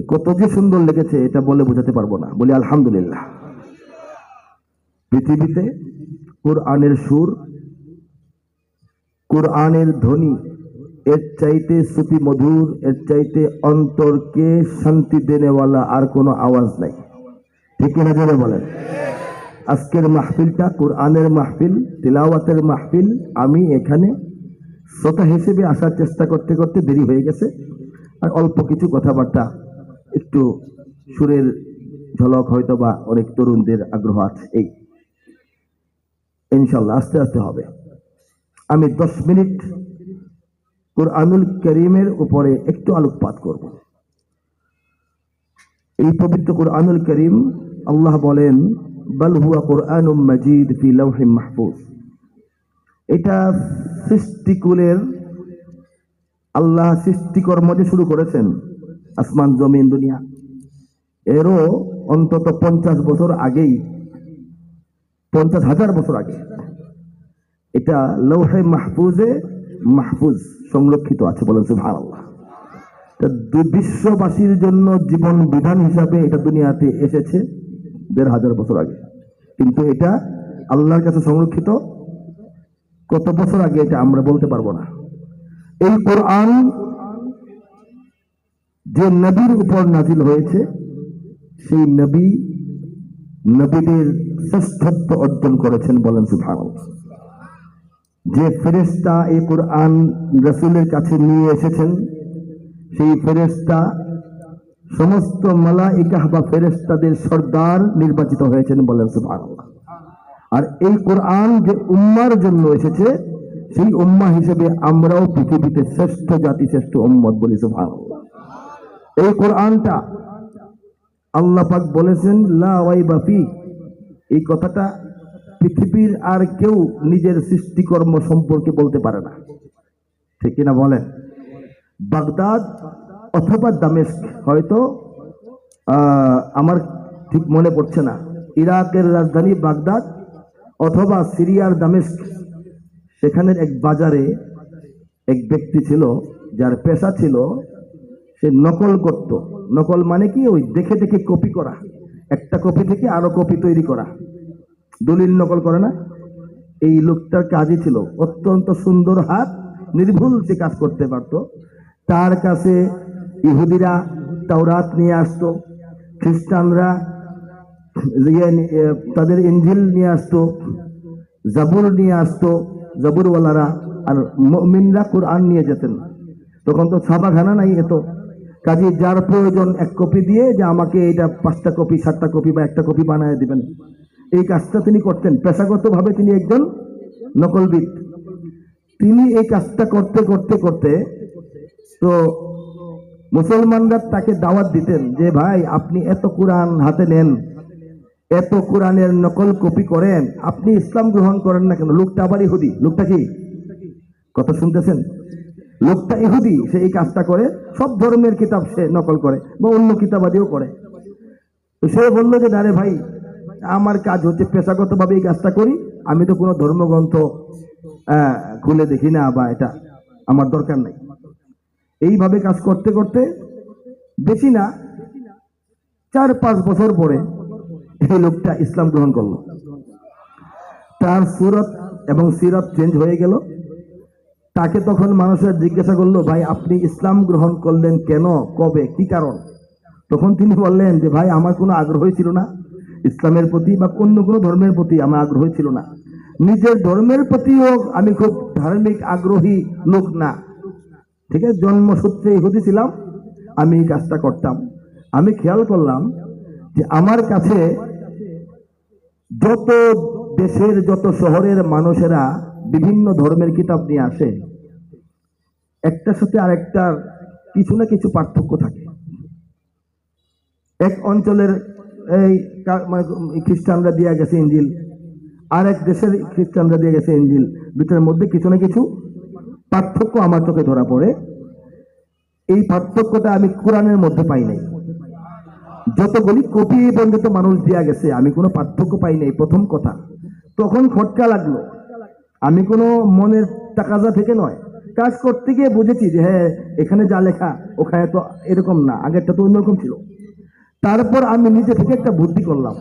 কত যে সুন্দর লেগেছে, এটা বলে বোঝাতে পারব না। বলি, আলহামদুলিল্লাহ। পৃথিবীতে কোরআনের সুর, কোরআনের ধ্বনি, এর চাইতে শ্রুতি মধুর, এর চাইতে অন্তরকে শান্তি দেনেওয়ালা আর কোনো আওয়াজ নাই। ঠিক না জোরে বলেন? আজকের মাহফিলটা কোরআনের মাহফিল, তিলাওয়াতের মাহফিল, আমি এখানে শ্রোতা হিসেবে আসার চেষ্টা করতে করতে দেরি হয়ে গেছে। আর অল্প কিছু কথাবার্তা একটু সুরের ঝলক হয়তো বা অনেক তরুণদের আগ্রহ আছে, এই। ইনশাল্লাহ, আস্তে আস্তে হবে। আমি দশ মিনিট কোরআনুল করিমের উপরে একটু আলোকপাত করব। এই পবিত্র কোরআনুল করিম আল্লাহ বলেন, বাল হুয়া কোরআনুম মাজিদ ফি লাউহিম মাহফুজ। এটা সৃষ্টিকুলের, আল্লাহ সৃষ্টিকর্ম যে শুরু করেছেন আসমান, জমিন, দুনিয়া। এরও অন্তত পঞ্চাশ বছর আগেই, পঞ্চাশ হাজার বছর আগে, এটা লৌহে মাহফুজে মাহফুজ সংরক্ষিত আছে বলেন সুভান বিশ্ববাসীর জন্য জীবন বিধান হিসাবে এটা দুনিয়াতে এসেছে দেড় হাজার বছর আগে। কিন্তু এটা আল্লাহর কাছে সংরক্ষিত, কত বছর আগে এটা আমরা বলতে পারব না। এই কোরআন যে নবীর উপর নাজিল হয়েছে, সেই নবী নবীদের শ্রেষ্ঠত্ব অর্জন করেছেন বলেন সুভান যে ফেরেস্তা এই কোরআন রসুলের কাছে নিয়ে এসেছেন, সেই ফেরেস্তা সমস্ত মালাইকাহ বা ফেরেস্তাদের সর্দার নির্বাচিত হয়েছেন বলেন সুভান আর এই কোরআন যে উম্মার জন্য এসেছে, সেই উম্মা হিসেবে আমরাও পৃথিবীতে শ্রেষ্ঠ জাতি, শ্রেষ্ঠ উম্মত বলি সুভান এই কোরআনটা আল্লাহ পাক বলেছেন, লা ওয়াইবা ফি। এই কথাটা পৃথিবীর আর কেউ নিজের সৃষ্টিকর্ম সম্পর্কে বলতে পারে না। ঠিক কিনা বলেন? বাগদাদ অথবা দামেস্ক হয়তো আমার ঠিক মনে পড়ছে না। ইরাকের রাজধানী বাগদাদ অথবা সিরিয়ার দামেস্ক। সেখানের এক বাজারে এক ব্যক্তি ছিল, যার পেশা ছিল সে নকল করত। নকল মানে কি? ওই দেখে দেখে কপি করা। একটা কপি থেকে আরও কপি তৈরি করা। দলিল নকল করে না? এই লোকটার কাজই ছিল অত্যন্ত সুন্দর হাত, নির্ভুল সে কাজ করতে পারত। তার কাছে ইহুদিরা তাওরাত নিয়ে আসতো, খ্রিস্টানরা ইয়ে তাদের ইঞ্জিল নিয়ে আসতো, জাবুর নিয়ে আসতো, জাবুরওয়ালারা। আর মিনরা কোরআন নিয়ে যেতেন। তখন তো ছাপাখানা নাই এত। কাজে যার প্রয়োজন এক কপি দিয়ে যে আমাকে এটা পাঁচটা কপি, সাতটা কপি বা একটা কপি বানায় দিবেন। এই কাজটা তিনি করতেন। পেশাগতভাবে তিনি একজন নকলবিদ। তিনি এই কাজটা করতে করতে করতে তো মুসলমানরা তাকে দাওয়াত দিতেন যে, ভাই, আপনি এত কোরআন হাতে নেন, এত কোরআনের নকল কপি করেন, আপনি ইসলাম গ্রহণ করেন না কেন? লোকটা আবার ইহুদি। লোকটা কি? কথা শুনতেছেন? লোকটা ইহুদি, সে এই কাজটা করে, সব ধর্মের কিতাব সে নকল করে বা অন্য কিতাবাদিও করে। সে বলল যে আরে ভাই, আমার কাজ হচ্ছে পেশাগতভাবে এই কাজটা করি, আমি তো কোনো ধর্মগ্রন্থ খুলে দেখি না বা এটা আমার দরকার নাই। এইভাবে কাজ করতে করতে বেশি না, চার পাঁচ বছর পরে এই লোকটা ইসলাম গ্রহণ করল। তার সুরত এবং সিরত চেঞ্জ হয়ে গেল। তাকে তখন মানুষের জিজ্ঞাসা করল, ভাই, আপনি ইসলাম গ্রহণ করলেন কেন? কবে? কি কারণ? তখন তিনি বললেন যে, ভাই, আমার কোনো আগ্রহই ছিল না। ইসলামের প্রতি বা অন্য কোনো ধর্মের প্রতি আমার আগ্রহ ছিল না। নিজের ধর্মের প্রতিও আমি খুব ধার্মিক, আগ্রহী লোক না। ঠিক আছে, জন্মসূত্রে ইহুদি ছিলাম, আমি এই কাজটা করতাম। আমি খেয়াল করলাম যে, আমার কাছে যত দেশের, যত শহরের মানুষেরা বিভিন্ন ধর্মের কিতাব নিয়ে আসে, একটার সাথে আরেকটার কিছু না কিছু পার্থক্য থাকে। এক অঞ্চলের এই মানে খ্রিস্টানরা দিয়ে গেছে ইঞ্জিল আর এক দেশের খ্রিস্টানরা দিয়ে গেছে ইঞ্জিল। দুটার মধ্যে কিছু না কিছু পার্থক্য আমার চোখে ধরা পড়ে। এই পার্থক্যটা আমি কোরআনের মধ্যে পাই নাই। যতগুলি কপি পর্যন্ত মানুষ দেয়া গেছে, আমি কোনো পার্থক্য পাই নাই, প্রথম কথা। তখন খটকা লাগল। আমি কোনো মনের টাকাজা থেকে নয়। কাজ করতে গিয়ে বুঝেছি যে হ্যাঁ এখানে যা লেখা, ওখানে তো এরকম না, আগেরটা তো অন্যরকম ছিল। তারপর আমি নিজে থেকে একটা বুদ্ধি করলাম।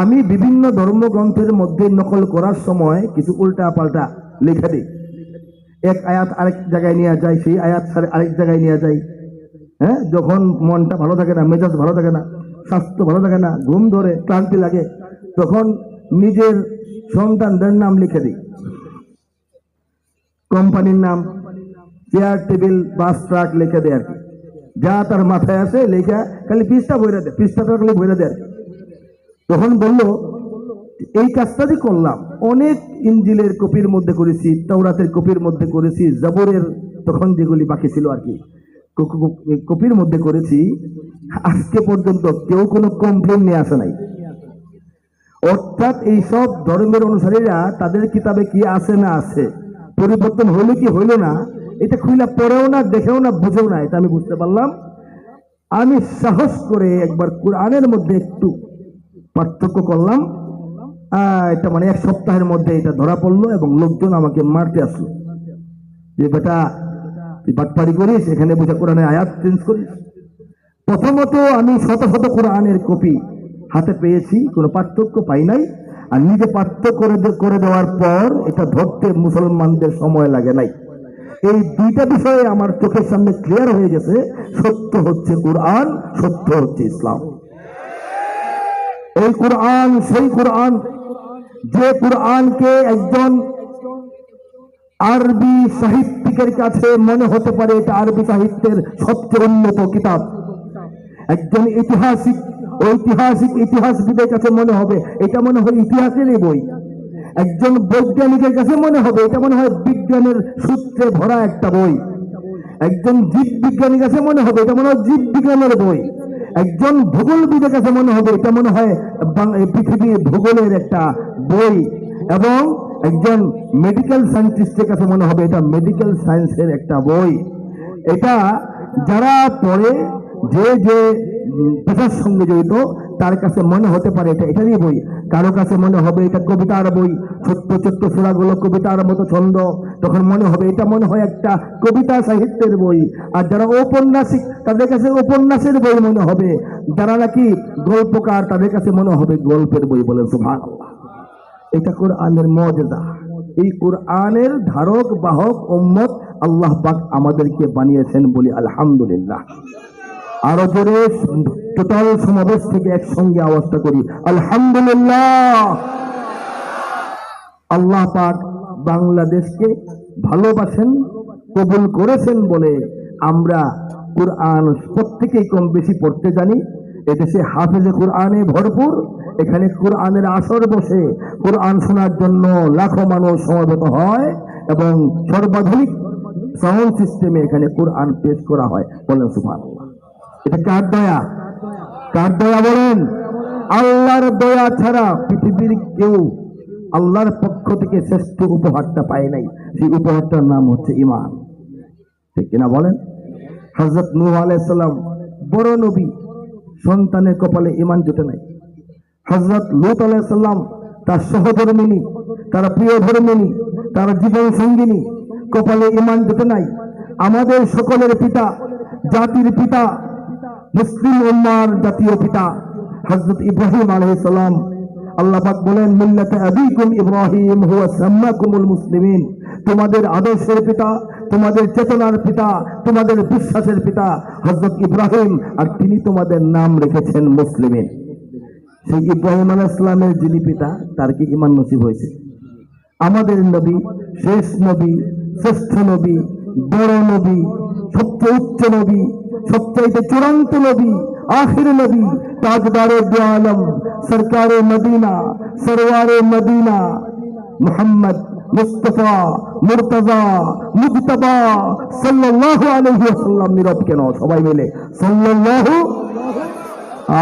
আমি বিভিন্ন ধর্মগ্রন্থের মধ্যে নকল করার সময় কিছু উল্টা পাল্টা লিখে দিই। এক আয়াত আরেক জায়গায় নিয়ে যায় সেই আয়াত আরেক জায়গায় নিয়ে যায় হ্যাঁ যখন মনটা ভালো থাকে না, মেজাজ ভালো থাকে না, স্বাস্থ্য ভালো থাকে না, ঘুম ধরে ক্লান্তি লাগে, তখন নিজের সন্তানদের নাম লিখে দিই। কোম্পানির নাম চেয়ার টেবিল বাস ট্রাক লিখে দেয় আর কি। যা তার মাথায় আছে লেখা খালি পিসটা বইরা দেয় পিসটা খালি বইরা দেয় তখন বলল, এই কাজটা যে করলাম, অনেক ইঞ্জিলের কপির মধ্যে করেছি তৌরাতের কপির মধ্যে করেছি, জবরের তখন যেগুলি বাকি ছিল আর কি। কপির মধ্যে করেছি, আজকে পর্যন্ত কেউ কোনো কমপ্লেন নিয়ে আসে নাই। অর্থাৎ এই সব ধর্মের অনুসারীরা তাদের কিতাবে কি আছে না আছে পরিবর্তন হলো কি হইল না? এটা খুলে পড়েও না, দেখেও না, বুঝেও না, এটা আমি বুঝতে পারলাম। আমি সাহস করে একবার কোরআনের মধ্যে একটু পার্থক্য করলাম। এটা মানে এক সপ্তাহের মধ্যে এটা ধরা পড়ল এবং লোকজন আমাকে মারতে আসলো। যে বেটা, তুই বাটপারি করিস, এখানে বসে কোরআনের আয়াত চেঞ্জ করিস। প্রথমত আমি শত শত কোরআনের কপি হাতে পেয়েছি, কোনো পার্থক্য পাই নাই। আর নিজে পার্থক্য করে করে দেওয়ার পর এটা ধরতে মুসলমানদের সময় লাগে নাই। এই দুইটা বিষয়ে আমার চোখের সামনে ক্লিয়ার হয়ে গেছে, সত্য হচ্ছে কোরআন, সত্য হচ্ছে ইসলাম। এই কোরআন, সেই কোরআন, যে কোরআনকে একজন আরবি সাহিত্যিকের কাছে মনে হতে পারে এটা আরবি সাহিত্যের সবচেয়ে উন্নত কিতাব। একজন ঐতিহাসিক ঐতিহাসিক ইতিহাসবিদের কাছে মনে হবে। এটা মনে হয় ইতিহাসেরই বই। একজন বৈজ্ঞানিকের কাছে মনে হবে, এটা মনে হয় বিজ্ঞানের সূত্রে ভরা একটা বই। একজন জীব বিজ্ঞানীর কাছে মনে হবে, এটা মনে হয় জীব বিজ্ঞানের বই। একজন ভূগোলবিদের কাছে মনে হবে, এটা মনে হয় পৃথিবীর ভূগোলের একটা বই। এবং একজন মেডিকেল সায়েন্টিস্টের কাছে মনে হবে, এটা মেডিকেল সায়েন্সের একটা বই। এটা যারা পড়ে যে যে পেশার সঙ্গে জড়িত, তার কাছে মনে হতে পারে এটা এটারই বই। কারও কাছে মনে হবে এটা কবিতার বই, ছোট্ট ছোট্ট সুরাগুলো কবিতার মতো ছন্দ। তখন মনে হবে এটা মনে হয় একটা কবিতা সাহিত্যের বই। আর যারা ঔপন্যাসিক, তাদের কাছে উপন্যাসের বই মনে হবে। যারা নাকি গল্পকার, তাদের কাছে মনে হবে গল্পের বই বলে সুভান এটা কোরআনের মর্যাদা। এই কোরআনের ধারক, বাহক, উম্মত আল্লাহ পাক আমাদেরকে বানিয়েছেন বলি আলহামদুলিল্লাহ। আরও জোরে টোটাল সমাবেশ থেকে একসঙ্গে আওয়াজটা করি। আলহামদুলিল্লাহ। আল্লাহ পাক বাংলাদেশকে ভালোবাসেন, কবুল করেছেন বলে আমরা কোরআন প্রত্যেকেই কম বেশি পড়তে জানি। এদেশে হাফেজে কোরআনে ভরপুর, এখানে কোরআনের আসর বসে কোরআন শোনার জন্য লাখো মানুষ সমবেত হয় এবং সর্বাধুনিক সাউন্ড সিস্টেমে এখানে কোরআন পেশ করা হয়। বলেন সুফান এটা কার দয়া? কার দয়া বলেন? আল্লাহর দয়া ছাড়া পৃথিবীর কেউ আল্লাহর পক্ষ থেকে শ্রেষ্ঠ উপহারটা পায় নাই। সেই উপহারটার নাম হচ্ছে ইমান ঠিক কিনা বলেন? হজরত নূহ আলাইসাল্লাম বড় নবী, সন্তানের কপালে ইমান জুটে নাই। হজরত লুত আলাইসাল্লাম তার সহধর্মিনী, তার প্রিয় ধর্মিনী, তার জীবন সঙ্গিনী কপালে ইমান জুটে নাই। আমাদের সকলের পিতা, জাতির পিতা মুসলিম উম্মার জাতীয় পিতা হজরত ইব্রাহিম আলাইহিস সালাম আল্লাহ বলেন, মিল্লাতে আবিকুম ইব্রাহিম হুয়া সাম্মাকুমুল মুসলিমিন। তোমাদের আদর্শের পিতা, তোমাদের চেতনার পিতা, তোমাদের বিশ্বাসের পিতা হজরত ইব্রাহিম আর তিনি তোমাদের নাম রেখেছেন মুসলিমিন। সেই ইব্রাহিম আলাহ ইসলামের যিনি পিতা, তার কি ইমান নসিব হয়েছে? আমাদের নবী, শেষ নবী, শ্রেষ্ঠ নবী বড় নবী, সবচেয়ে উচ্চ নবী সবচাইতে চূড়ান্ত নবী, আখির নবী, তাজদারে আলম, সরকারে মদিনা, সরওয়ারে মদিনা, মোহাম্মদ মুস্তফা, মুর্তজা, মুজতবা, সাল্লাল্লাহু আলাইহি ওয়াসাল্লাম নীরব কেন? সবাই মিলে সাল্লাল্লাহু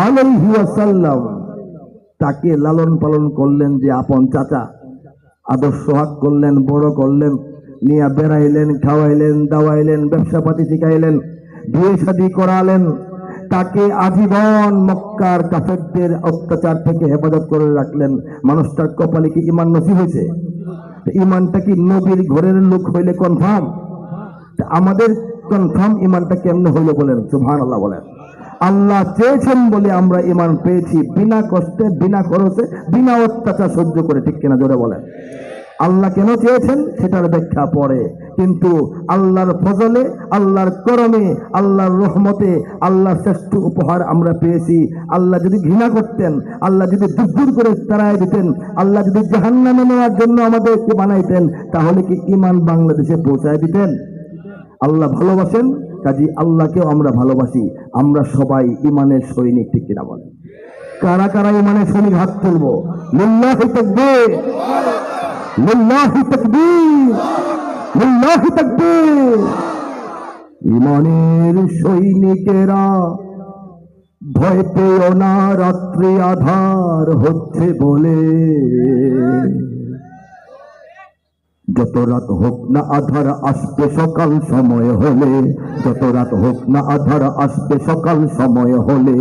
আলাইহি ওয়াসাল্লাম। তাকে লালন পালন করলেন যে আপন চাচা, আদর্শ হাত করলেন, বড় করলেন নিয়ে বেড়াইলেন, খাওয়াইলেন, দাওয়াইলেন ব্যবসা পাতি শিখাইলেন, বিয়ে শাদি করালেন, তাকে আজীবন মক্কার কাফেরদের অত্যাচার থেকে হেফাজত করে রাখলেন। মানুষটার কপালে কি ইমান নসিব হয়েছে? ইমানটা কি নবীর ঘরের লোক হইলে কনফার্ম আমাদের কনফার্ম ইমানটা কেমনে হইল বলেন? সুবহান আল্লাহ বলেন। আল্লাহ চেয়েছেন বলে আমরা ইমান পেয়েছি, বিনা কষ্টে, বিনা খরচে, বিনা অত্যাচার সহ্য করে, ঠিক কিনা জোরে বলেন। আল্লাহ কেন চেয়েছেন? সেটার ব্যাখ্যা পরে। কিন্তু আল্লাহর ফজলে, আল্লাহর করমে, আল্লাহর রহমতে আল্লাহর শ্রেষ্ঠ উপহার আমরা পেয়েছি। আল্লাহ যদি ঘৃণা করতেন, আল্লাহ যদি দুর্দূর করে তাড়াই দিতেন, আল্লাহ যদি জাহান্নামে নেওয়ার জন্য আমাদেরকে বানাইতেন, তাহলে কি ইমান বাংলাদেশে পৌঁছায় দিতেন? আল্লাহ ভালোবাসেন, কাজী আল্লাহকেও আমরা ভালোবাসি। আমরা সবাই ইমানের সৈনিক, ঠিক কিনা বলেন? কারা কারা ইমানের সৈনিক হাত তুলবো? লিল্লাহি তাকবীর। লিল্লাহি তাকবীর লিল্লাহি তাকবীর। ইমানের সৈনিকেরা ভয় পেও না রাত্রি আধার হচ্ছে বলে। যত রাত হোক না আধার আসবে সকাল সময় হলে, যত রাত হোক না আধার আসবে সকাল সময় হলে,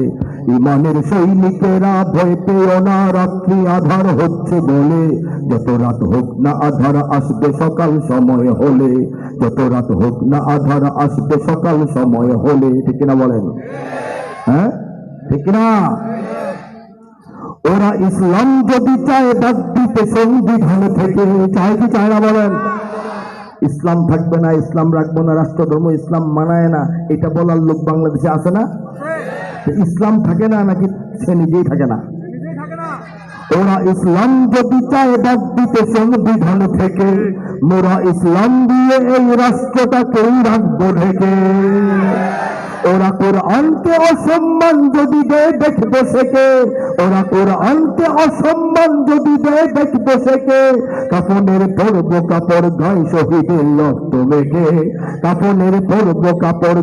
ইমানের সৈনিকেরা ভয় পেও না রাত্রি আধার হচ্ছে বলে, যত রাত হোক না আধার আসবে সকাল সময় হলে, যত রাত হোক না আধার আসবে সকাল সময় হলে, ঠিক না বলেন? হ্যাঁ? ঠিক না ওরা ইসলাম যদি চায় ডাক দিতে সংবিধান থেকে। চায় কি চায় না বলেন? ইসলাম থাকবে না, ইসলাম রাখব না রাষ্ট্র ধর্ম ইসলাম মানায় না, এটা বলার লোক বাংলাদেশে আছে না? ইসলাম থাকে না নাকি সে নিজেই থাকে না? ওরা ইসলাম যদি চায়, ডাক দিতে সংবিধান থেকে। মোরা ইসলাম দিয়ে এই রাষ্ট্রটাকেই রাখব ঢেকে। ওরা কোরআনকে অসম্মান যদি দেয় দেখব সেকে ওরা কোরআনকে অসম্মান যদি দেয় দেখব সেকে কাপনের পরব কাপড় গায়ে শহীদের রক্ত মেঘে কাপনের পরব কাপড়